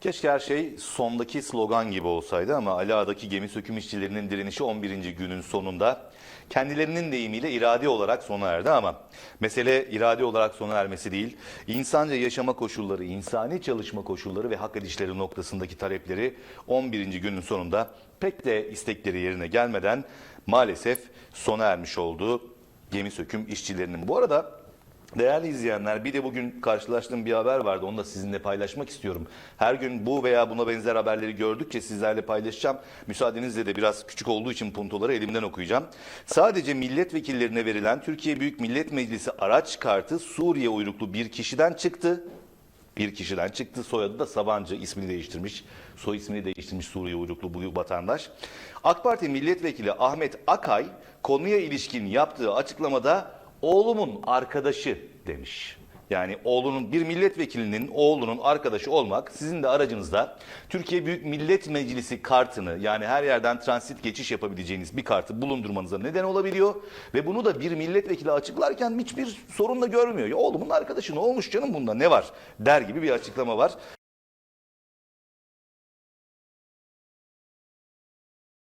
Keşke her şey sondaki slogan gibi olsaydı ama Ali Ağa'daki gemi söküm işçilerinin direnişi 11. günün sonunda kendilerinin deyimiyle iradi olarak sona erdi ama mesele iradi olarak sona ermesi değil, insanca yaşama koşulları, insani çalışma koşulları ve hak edişleri noktasındaki talepleri 11. günün sonunda pek de istekleri yerine gelmeden maalesef sona ermiş oldu gemi söküm işçilerinin. Bu arada Değerli izleyenler bir de bugün karşılaştığım bir haber vardı onu da sizinle paylaşmak istiyorum. Her gün bu veya buna benzer haberleri gördükçe sizlerle paylaşacağım. Müsaadenizle de biraz küçük olduğu için puntoları elimden okuyacağım. Sadece milletvekillerine verilen Türkiye Büyük Millet Meclisi araç kartı Suriye uyruklu bir kişiden çıktı. Bir kişiden çıktı. Soyadı da Sabancı ismini değiştirmiş. Soy ismini değiştirmiş Suriye uyruklu bu vatandaş. AK Parti milletvekili Ahmet Akay konuya ilişkin yaptığı açıklamada oğlumun arkadaşı demiş. Yani oğlunun bir milletvekilinin oğlunun arkadaşı olmak sizin de aracınızda Türkiye Büyük Millet Meclisi kartını yani her yerden transit geçiş yapabileceğiniz bir kartı bulundurmanıza neden olabiliyor. Ve bunu da bir milletvekili açıklarken hiçbir sorun da görmüyor. Ya oğlumun arkadaşı ne olmuş canım bunda ne var der gibi bir açıklama var.